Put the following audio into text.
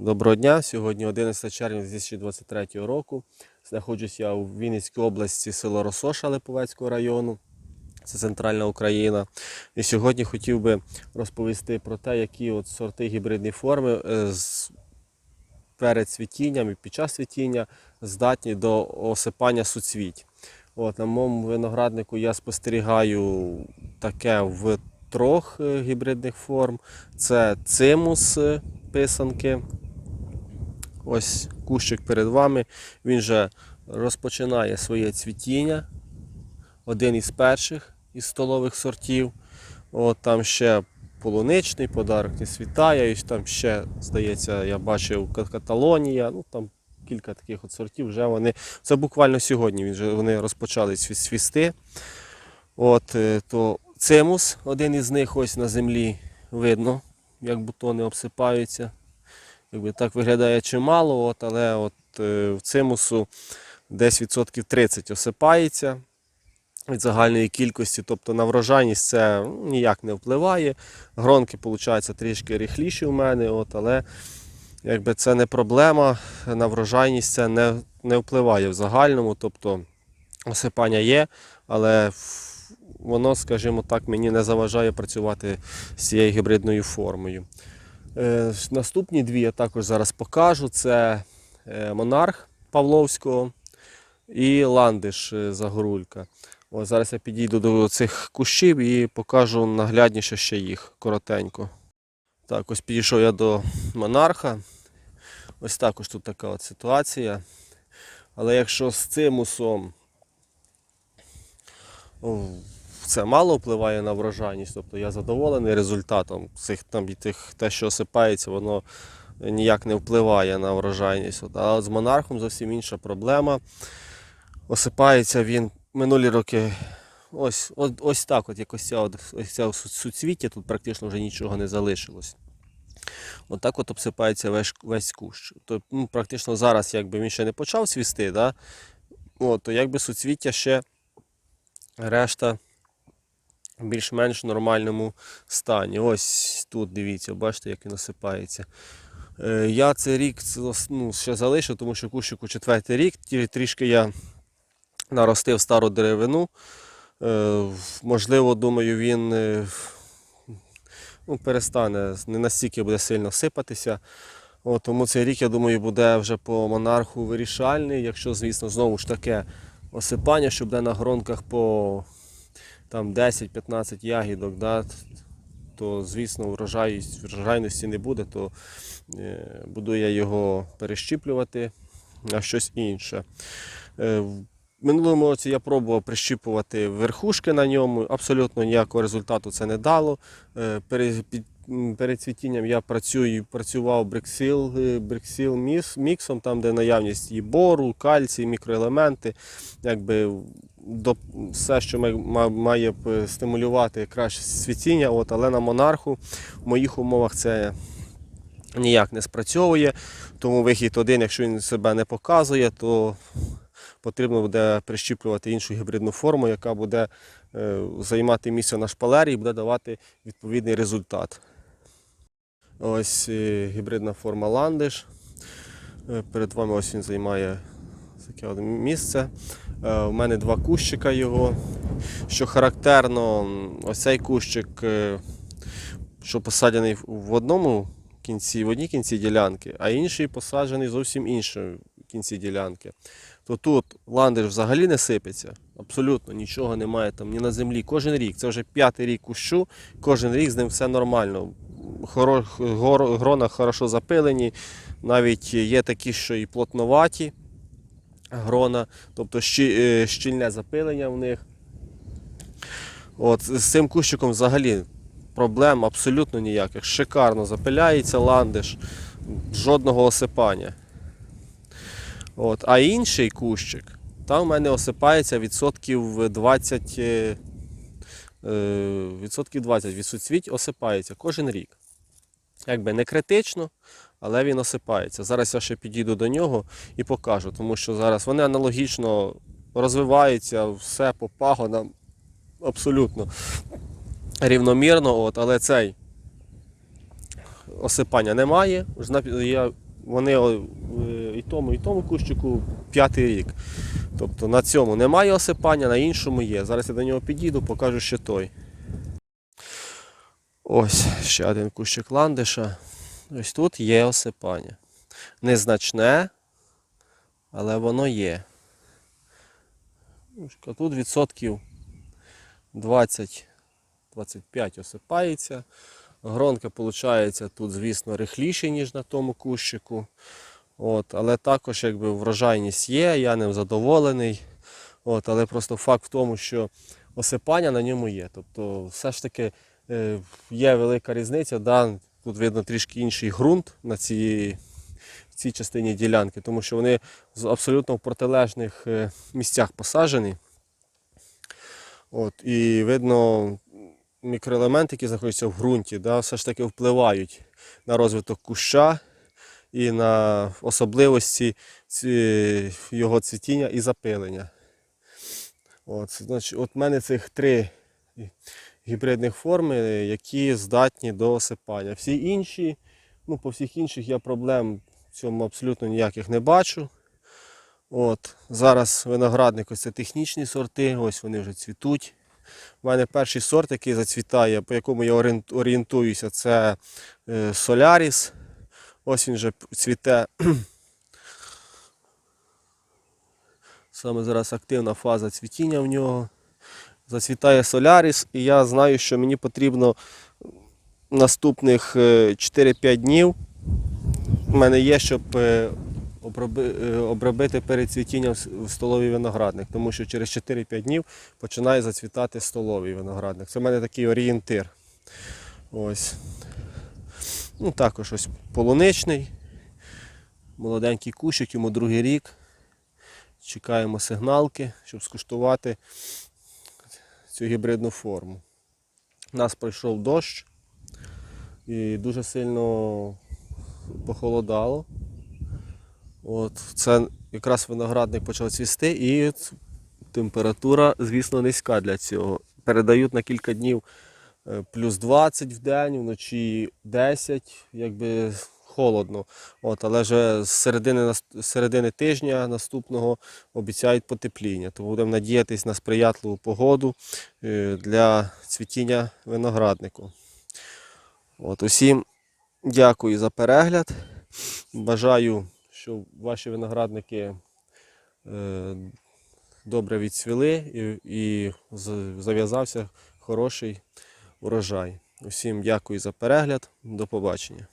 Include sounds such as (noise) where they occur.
Доброго дня. Сьогодні 11 червня 2023 року. Знаходжусь я у Вінницькій області, село Росоша Липовецького району. Це центральна Україна. І сьогодні хотів би розповісти про те, які от сорти гібридні форми е, з перед цвітінням і під час цвітіння здатні до осипання суцвіть. От, на моєму винограднику я спостерігаю таке в трьох е, гібридних форм. Це цимус е, писанки. Ось кущик перед вами. Він вже розпочинає своє цвітіння. Один із перших із столових сортів. От там ще полуничний подарок не світає. І там ще, здається, я бачив Каталонія. Ну там кілька таких от сортів. Вже вони. Це буквально сьогодні вже, вони розпочали свісти. От, е, то цимус, один із них ось на землі видно, як бутони обсипаються. Якби так виглядає чимало, от, але от, е, в цимусу десь відсотків 30 осипається від загальної кількості, тобто на врожайність це ну, ніяк не впливає. Гронки, виходить, трішки ріхліші у мене, от, але якби це не проблема, на врожайність це не, не впливає в загальному. Тобто осипання є, але воно, скажімо так, мені не заважає працювати з цією гібридною формою. Е, Наступні дві я також зараз покажу. Це е, монарх Павловського і ландиш е, Загорулька. Ось зараз я підійду до цих кущів і покажу наглядніше ще їх коротенько. Так, ось підійшов я до монарха. Ось також тут така от ситуація. Але якщо з цимусом о, це мало впливає на врожайність, тобто я задоволений результатом цих там тих, те, що осипається, воно ніяк не впливає на врожайність. А з монархом зовсім інша проблема. Осипається він минулі роки. Ось, ось, ось так, от якось ця, ось ця суцвіття, тут практично вже нічого не залишилось. От от обсипається весь, весь кущ. То, ну, практично зараз, якби він ще не почав свісти, да? от, то якби суцвіття ще решта більш-менш нормальному стані. Ось тут дивіться, бачите, як він осипається. Е, Я цей рік ну, ще залишив, тому що кущику четвертий рік. Трішки я наростив стару деревину. Е, Можливо, думаю, він е, ну, перестане, не настільки буде сильно сипатися. От, тому цей рік, я думаю, буде вже по монарху вирішальний. Якщо, звісно, знову ж таке осипання, що буде на гронках по там, 10-15 ягідок, да, то, звісно, врожайність, врожайності не буде, то е, буду я його перещіплювати на щось інше. Е, в минулому році я пробував прищіпувати верхушки на ньому, абсолютно ніякого результату це не дало. Е, Перед цвітінням я працюю, працював брексіл, е, брексіл міксом, там, де наявність і бору, кальцій, мікроелементи. Якби до, все, що має- ма- має б стимулювати краще світіння, от, але на монарху в моїх умовах це ніяк не спрацьовує. Тому вихід один, якщо він себе не показує, то потрібно буде прищіплювати іншу гібридну форму, яка буде е, займати місце на шпалері і буде давати відповідний результат. Ось е, гібридна форма ландиш. Е, Перед вами ось він займає таке місце. Е, У мене два кущика його. Що характерно, ось цей кущик, е, що посаджений в одному кінці, в одній кінці ділянки, а інший посаджений зовсім іншому кінці ділянки. То тут ландиш взагалі не сипеться, абсолютно нічого немає там ні на землі. Кожен рік, це вже п'ятий рік кущу, кожен рік з ним все нормально. Хоро, грона хорошо запилені, навіть є такі, що і плотноваті грона, тобто е, щільне запилення в них. От, з цим кущиком взагалі проблем абсолютно ніяких. Шикарно запиляється ландиш, жодного осипання. От. А інший кущик, там в мене осипається відсотків 20, е, е, відсотків 20 від суцвіть осипається кожен рік. Якби не критично, але він осипається. Зараз я ще підійду до нього і покажу, тому що зараз вони аналогічно розвиваються, все по пагонам абсолютно рівномірно, от, але цей осипання немає. Вони е, і тому, і тому кущику п'ятий рік. Тобто на цьому немає осипання, на іншому є. Зараз я до нього підійду, покажу ще той. Ось ще один кущик ландиша. Ось тут є осипання. Незначне, але воно є. Тут відсотків 20-25 осипається. Гронка виходить тут, звісно, рихліше, ніж на тому кущику. От, але також якби врожайність є, я ним задоволений. От, але просто факт в тому, що осипання на ньому є. Тобто, все ж таки е, є велика різниця. Да? Тут видно трішки інший ґрунт на цій, цій частині ділянки, тому що вони абсолютно в протилежних е, місцях посаджені. От, і видно, мікроелементи, які знаходяться в ґрунті, да, все ж таки впливають на розвиток куща і на особливості його цвітіння і запилення. От, значить, от в мене цих три гібридних форми, які здатні до осипання. Всі інші, ну, по всіх інших я проблем в цьому абсолютно ніяких не бачу. От, зараз виноградник, ось це технічні сорти, ось вони вже цвітуть. У мене перший сорт, який зацвітає, по якому я орієнтуюся, це е, Соляріс. Ось він вже цвіте. (clears throat) Саме зараз активна фаза цвітіння в нього. Зацвітає Соляріс, і я знаю, що мені потрібно наступних е, 4-5 днів. У мене є, щоб е, е, обробити перед цвітінням столовий виноградник, тому що через 4-5 днів починає зацвітати столовий виноградник. Це в мене такий орієнтир. Ось. Ну, також ось полуничний. Молоденький кущик, йому другий рік. Чекаємо сигналки, щоб скуштувати цю гібридну форму. У нас пройшов дощ і дуже сильно похолодало. От, це якраз виноградник почав цвісти і температура, звісно, низька для цього. Передають на кілька днів плюс 20 в день, вночі 10, якби холодно. От, але вже з середини, середини тижня наступного обіцяють потепління. Тому будемо надіятися на сприятливу погоду е, для цвітіння винограднику. От, усім дякую за перегляд. Бажаю, щоб ваші виноградники е, добре відцвіли і, і зав'язався хороший урожай. Усім дякую за перегляд. До побачення.